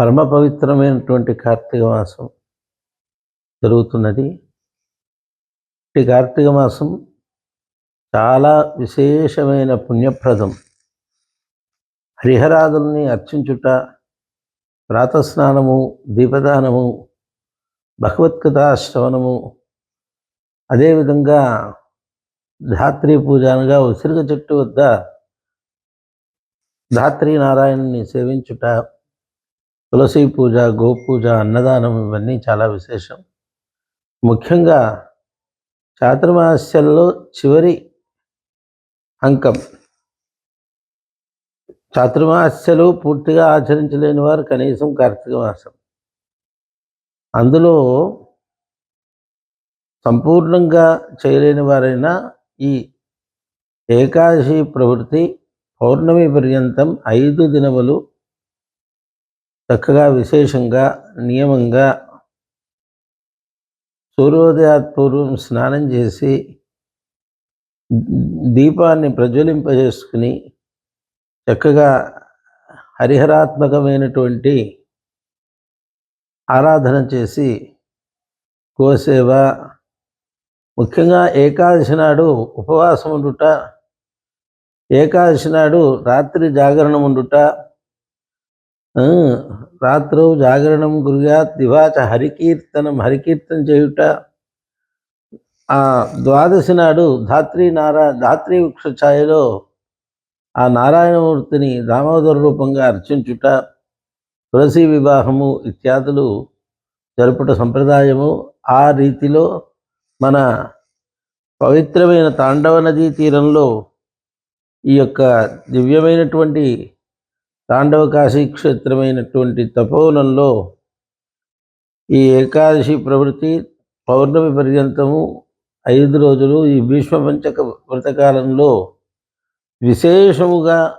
పరమ పవిత్రమైనటువంటి కార్తీక మాసం జరుగుతున్నది. ఈ కార్తీక మాసం చాలా విశేషమైన పుణ్యప్రదం. హరిహరాదుల్ని అర్చించుట ప్రాతస్నానము దీపదానము భగవద్గీతాశ్రవణము అదేవిధంగా ధాత్రి పూజ అనగా ఉసిరిగ చెట్టు వద్ద ధాత్రి నారాయణుని సేవించుట తులసి పూజ గోపూజ అన్నదానం ఇవన్నీ చాలా విశేషం. ముఖ్యంగా చాతుర్మాస్యంలో చివరి అంకం. చాతుర్మాస్యలు పూర్తిగా ఆచరించలేని వారు కనీసం కార్తీక మాసం. అందులో సంపూర్ణంగా చేయలేని వారైనా ఈ ఏకాదశి ప్రవృత్తి పౌర్ణమి పర్యంతం ఐదు దినములు చక్కగా విశేషంగా నియమంగా సూర్యోదయాత్ పూర్వం స్నానం చేసి దీపాన్ని ప్రజ్వలింపజేసుకుని చక్కగా హరిహరాత్మకమైనటువంటి ఆరాధన చేసి గోసేవ ముఖ్యంగా ఏకాదశి నాడు ఉపవాసం ఉండుట ఏకాదశి నాడు రాత్రి జాగరణం ఉండుట రాత్రు జాగరణం గురుగా దివాచ హరికీర్తనం హరికీర్తనం చేయుట. ఆ ద్వాదశి నాడు ధాత్రి నారా ధాత్రి వృక్ష ఛాయలో ఆ నారాయణమూర్తిని దామోదర రూపంగా అర్చించుట తులసి వివాహము ఇత్యాదులు జరుపుట సంప్రదాయము. ఆ రీతిలో మన పవిత్రమైన తాండవ నదీ తీరంలో ఈ యొక్క దివ్యమైనటువంటి తాండవకాశీ క్షేత్రమైనటువంటి తపోవనంలో ఈ ఏకాదశి ప్రవృత్తి పౌర్ణమి పర్యంతము ఐదు రోజులు ఈ భీష్మపంచక వ్రతకాలంలో విశేషముగా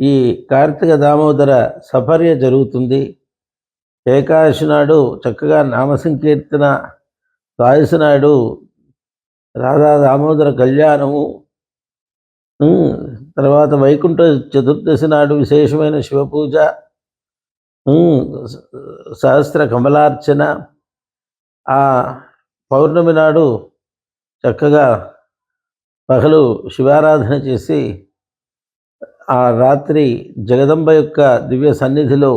ఈ కార్తీక దామోదర సఫర్య జరుగుతుంది. ఏకాదశి నాడు చక్కగా నామసంకీర్తన ద్వాదశి నాడు రాధా దామోదర కళ్యాణము తర్వాత వైకుంఠ చతుర్దశి నాడు విశేషమైన శివపూజ సహస్ర కమలార్చన. ఆ పౌర్ణమి నాడు చక్కగా పగలు శివారాధన చేసి ఆ రాత్రి జగదంబ యొక్క దివ్య సన్నిధిలో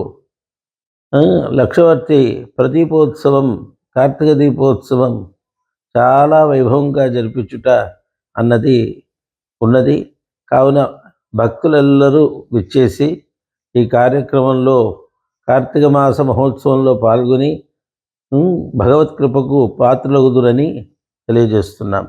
లక్షవర్తి ప్రదీపోత్సవం కార్తీక దీపోత్సవం చాలా వైభవంగా జరిపించుట అన్నది ఉన్నది. కావున భక్తులెల్లరూ విచ్చేసి ఈ కార్యక్రమంలో కార్తీక మాస మహోత్సవంలో పాల్గొని భగవత్ కృపకు పాత్రలగుదురని తెలియజేస్తున్నాం.